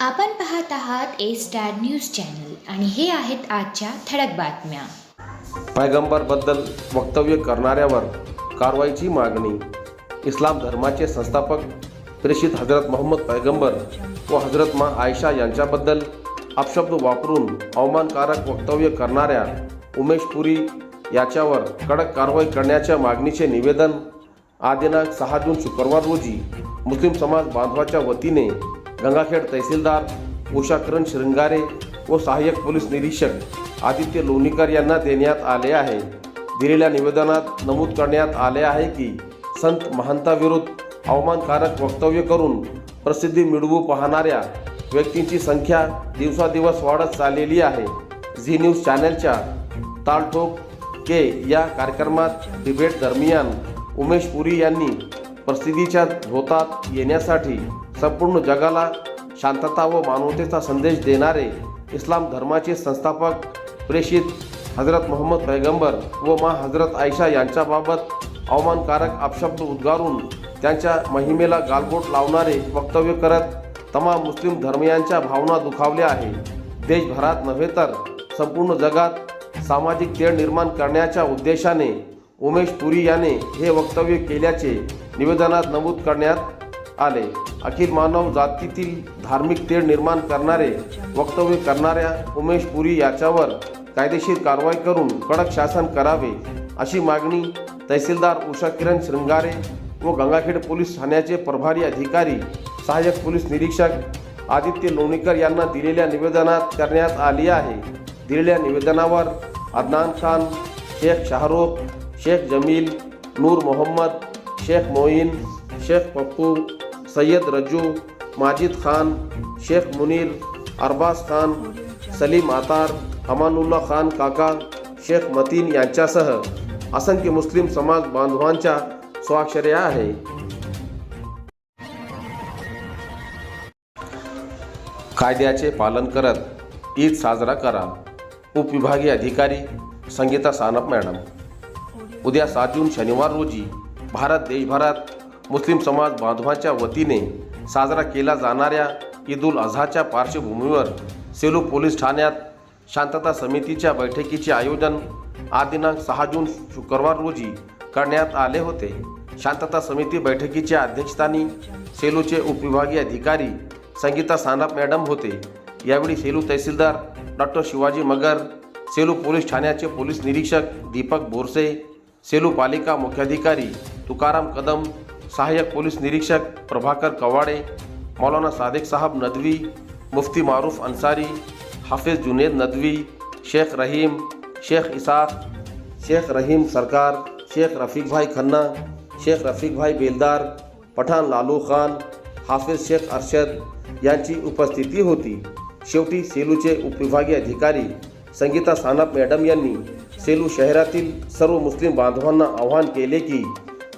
आपण पाहत आहात ए स्टार न्यूज चॅनल आणि हे आहेत आजच्या ठळक बातम्या. पैगंबरबद्दल वक्तव्य करणाऱ्यावर कारवाईची मागणी. इस्लाम धर्माचे संस्थापक प्रेषित हजरत मोहम्मद पैगंबर व हजरत मा आयशा यांच्याबद्दल अपशब्द वापरून अवमानकारक वक्तव्य करणाऱ्या उमेश पुरी याच्यावर कडक कारवाई करण्याच्या मागणीचे निवेदन आदिनांक सहा जून शुक्रवार रोजी मुस्लिम समाज बांधवाच्या वतीने गंगाखेड तहसीलदार उषाकरण शृंगारे व सहाय्यक पोलीस निरीक्षक आदित्य लोणीकर यांना देण्यात आले आहे. दिलेल्या निवेदनात नमूद करण्यात आले आहे की संत महंताविरुद्ध अवमानकारक वक्तव्य करून प्रसिद्धी मिळवू पाहणाऱ्या व्यक्तींची संख्या दिवसादिवस वाढत चाललेली आहे. झी न्यूज चॅनलच्या तालठोक के या कार्यक्रमात डिबेट दरम्यान उमेश पुरी यांनी प्रसिद्धीच्या झोतात येण्यासाठी संपूर्ण जगाला शांतता व मानवतेचा संदेश देणारे इस्लाम धर्माचे संस्थापक प्रेषित हजरत मोहम्मद पैगंबर व मा हजरत आयशा यांच्याबाबत अवमानकारक अपशब्द उद्गारून त्यांच्या महिमेला गालबोट लावणारे वक्तव्य करत तमाम मुस्लिम धर्मियांच्या भावना दुखावल्या आहे देशभरात नव्हे तर संपूर्ण जगात सामाजिक तेढ निर्माण करण्याच्या उद्देशाने उमेश पुरी याने हे वक्तव्य केल्याचे निवेदनात नमूद करण्यात आले. अखिल मानव जातीतील धार्मिक तेढ निर्माण करणारे वक्तव्य करणाऱ्या उमेश पुरी याच्यावर कायदेशीर कारवाई करून कडक शासन करावे अशी मागणी तहसीलदार उषा किरण शृंगारे व गंगाखेड पोलीस ठाण्याचे प्रभारी अधिकारी सहाय्यक पोलीस निरीक्षक आदित्य लोणीकर यांना दिलेल्या निवेदनात करण्यात आली आहे. दिलेल्या निवेदनावर अदनान खान शेख शाहरुख शेख जमील नूर मोहम्मद शेख मोईन शेख पप्पू सय्यद रज्जू माजिद खान शेख मुनीर अरबाज खान सलीम आतार अमानुल्ला खान काका शेख मतीन यांच्यासह असंख्य मुस्लिम समाज बांधवांच्या स्वाक्षर्या आहे. कायद्याचे पालन करत ईद साजरा करा. उपविभागीय अधिकारी संगीता सानप मॅडम. उद्या सात जून शनिवार रोजी भारत देशभरात मुस्लिम समाज बांधवांच्या वतीने साजरा केला जाणाऱ्या ईद उल अझाच्या पार्श्वभूमीवर सेलू पोलीस ठाण्यात शांतता समितीच्या बैठकीचे आयोजन आज दिनांक सहा जून शुक्रवार रोजी करण्यात आले होते. शांतता समिती बैठकीच्या अध्यक्षस्थानी सेलूचे उपविभागीय अधिकारी संगीता सानप मॅडम होते. यावेळी सेलू तहसीलदार डॉक्टर शिवाजी मगर सेलू पोलीस ठाण्याचे पोलीस निरीक्षक दीपक बोरसे सेलू पालिका मुख्याधिकारी तुकाराम कदम सहाय्यक पोलीस निरीक्षक प्रभाकर कवाडे मौलाना सादिक साहब नदवी मुफ्ती मारूफ अन्सारी हाफिज जुनेद नदवी शेख रहीम शेख इसाक शेख रहीम सरकार शेख रफीक भाई खन्ना शेख रफीक भाई बेलदार पठाण लालू खान हाफिज शेख अरशद यांची उपस्थिती होती. शेवटी सेलूचे उपविभागीय अधिकारी संगीता सानप मॅडम यांनी सेलू शहरातील सर्व मुस्लिम बांधवांना आवाहन केले की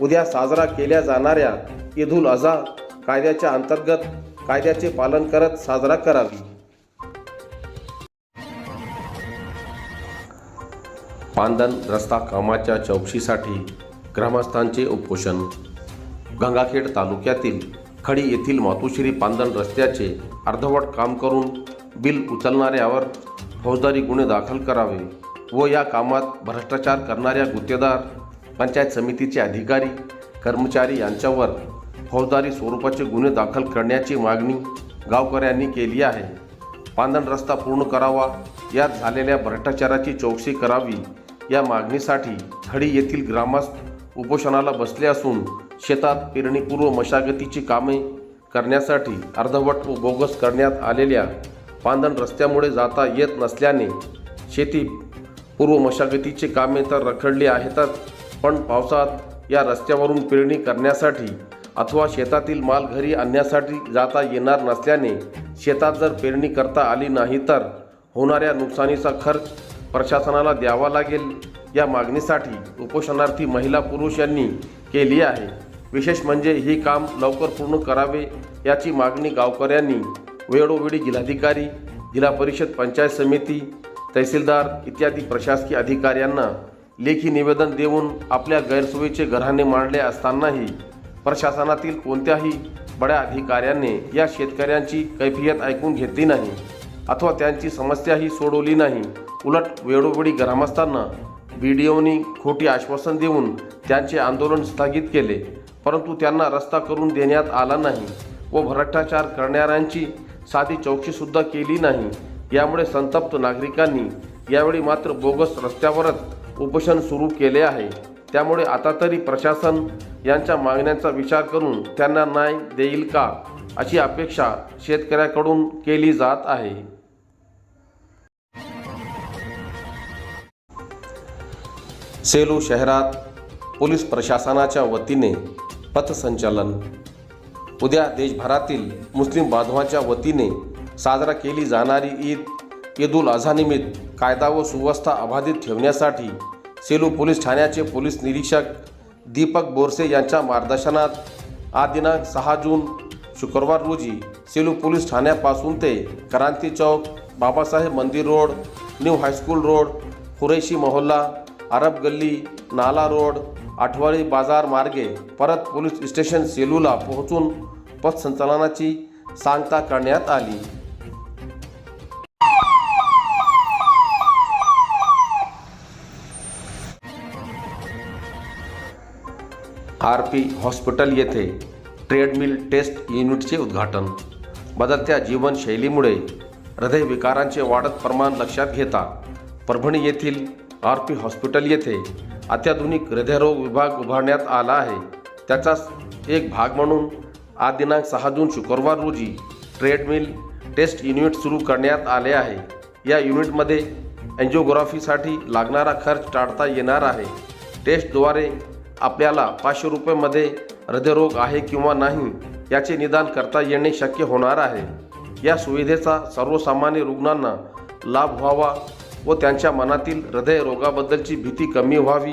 उद्या साजरा केल्या जाणाऱ्या ईद उल अझा कायद्याच्या अंतर्गत कायद्याचे पालन करत साजरा करावी. पांदन रस्ता कामाच्या चौकशीसाठी ग्रामस्थांचे उपोषण. गंगाखेड तालुक्यातील खडी येथील मातुश्री पांदन रस्त्याचे अर्धवट काम करून बिल उचलणाऱ्यावर फौजदारी गुन्हे दाखल करावे व या कामात भ्रष्टाचार करणाऱ्या गुत्तेदार पंचायत समितीचे अधिकारी कर्मचारी यांच्यावर फौजदारी स्वरूपाचे गुन्हे दाखल करण्याची मागणी गावकऱ्यांनी केली आहे. पांदण रस्ता पूर्ण करावा यात झालेल्या भ्रष्टाचाराची चौकशी करावी या मागणीसाठी खडी येथील ग्रामस्थ उपोषणाला बसले असून शेतात पेरणीपूर्व मशागतीची कामे करण्यासाठी अर्धवट व बोगस करण्यात आलेल्या पांदण रस्त्यामुळे जाता येत नसल्याने शेती पूर्व मशागतीची कामे तर रखडली आहेतच. पण पावसात या रस्त्यावरून पेरणी करण्यासाठी अथवा शेतातील माल घरी आणण्यासाठी जाता येणार नसल्याने शेतात जर पेरणी करता आली नाही तर होणाऱ्या नुकसानीचा खर्च प्रशासनाला द्यावा लागेल. या मागणीसाठी उपोषणार्थी महिला पुरुष यांनी केली आहे. विशेष म्हणजे ही काम लवकर पूर्ण करावे याची मागणी गावकऱ्यांनी वेळोवेळी जिल्हाधिकारी जिल्हा परिषद पंचायत समिती तहसीलदार इत्यादी प्रशासकीय अधिकाऱ्यांना लेखी निवेदन देऊन आपल्या गैरसोयीचे घराणे मांडले असतानाही प्रशासनातील कोणत्याही बड्या अधिकाऱ्यांनी या शेतकऱ्यांची कैफियत ऐकून घेतली नाही अथवा त्यांची समस्याही सोडवली नाही. उलट वेळोवेळी ग्रामस्थांना बीडीओनी खोटी आश्वासन देऊन त्यांचे आंदोलन स्थगित केले परंतु त्यांना रस्ता करून देण्यात आला नाही व भ्रष्टाचार करणाऱ्यांची साधी चौकशीसुद्धा केली नाही. यामुळे संतप्त नागरिकांनी यावेळी मात्र बोगस रस्त्यावरच उपोषण सुरू केले आहे. त्यामुळे आता तरी प्रशासन यांच्या मागण्यांचा विचार करून त्यांना न्याय देईल का अशी अपेक्षा शेतकऱ्याकडून केली जात आहे. सेलू शहरात पोलीस प्रशासनाच्या वतीने पथसंचलन. उद्या देशभरातील मुस्लिम बांधवांच्या वतीने साजरा केली जाणारी ईद ईद उल अझानिमित्त कायदा व सुव्यवस्था अबाधित ठेवण्यासाठी सेलू पोलीस ठाण्याचे पोलीस निरीक्षक दीपक बोरसे यांच्या मार्गदर्शनात आज दिनांक सहा जून शुक्रवार रोजी सेलू पोलीस ठाण्यापासून ते Kranti Chowk Babasaheb Mandir road new high school road Qureshi Mohalla Arab Galli नाला रोड आठवडी बाजार मार्गे परत पोलीस स्टेशन सेलूला पोहोचून पथसंचलनाची सांगता करण्यात आली. आर पी हॉस्पिटल येथे ट्रेडमिल टेस्ट युनिटचे उद्घाटन. बदलत्या जीवनशैलीमुळे हृदयविकारांचे वाढत प्रमाण लक्षात घेता परभणी येथील आर पी हॉस्पिटल येथे अत्याधुनिक हृदयरोग विभाग उभारण्यात आला आहे. त्याचाच एक भाग म्हणून आज दिनांक सहा जून शुक्रवार रोजी ट्रेडमिल टेस्ट युनिट सुरू करण्यात आले आहे. या युनिटमध्ये एन्जिओग्राफीसाठी लागणारा खर्च टाळता येणार आहे. टेस्टद्वारे आपल्याला पाचशे रुपयेमध्ये हृदयरोग आहे किंवा नाही याचे निदान करता येणे शक्य होणार आहे. या सुविधेचा सर्वसामान्य रुग्णांना लाभ व्हावा व त्यांच्या मनातील हृदयरोगाबद्दलची भीती कमी व्हावी.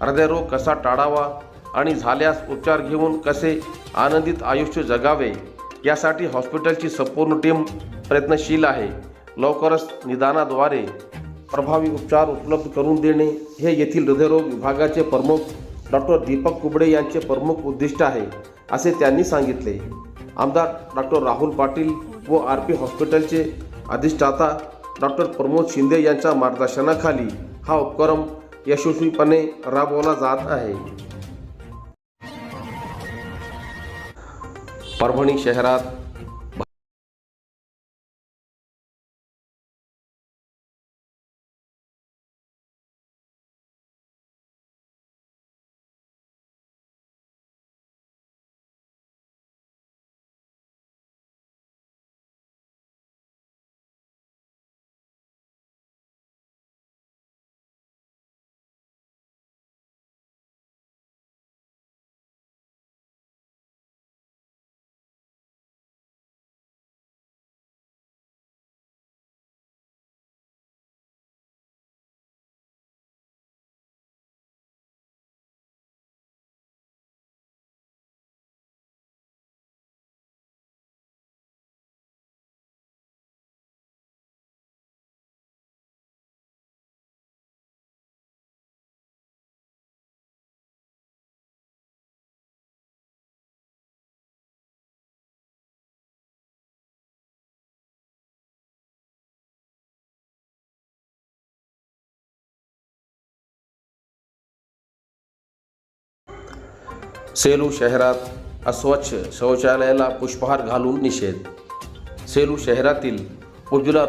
हृदयरोग कसा टाळावा आणि झाल्यास उपचार घेऊन कसे आनंदित आयुष्य जगावे यासाठी हॉस्पिटलची संपूर्ण टीम प्रयत्नशील आहे. लवकरच निदानाद्वारे प्रभावी उपचार उपलब्ध करून देणे हे येथील हृदयरोग विभागाचे प्रमुख डॉक्टर दीपक कुबडे यांचे प्रमुख उद्दिष्ट आहे असे त्यांनी सांगितले. आमदार डॉक्टर राहुल पाटील व आर पी हॉस्पिटलचे अधिष्ठाता डॉक्टर प्रमोद शिंदे यांच्या मार्गदर्शनाखाली हा उपक्रम यशस्वीपणे राबवला जात आहे. परभणी शहरात सेलू शहरात अस्वच्छ शौचालयाला पुष्पहार घालून निषेध. सेलू शहरातील उज्ज्वला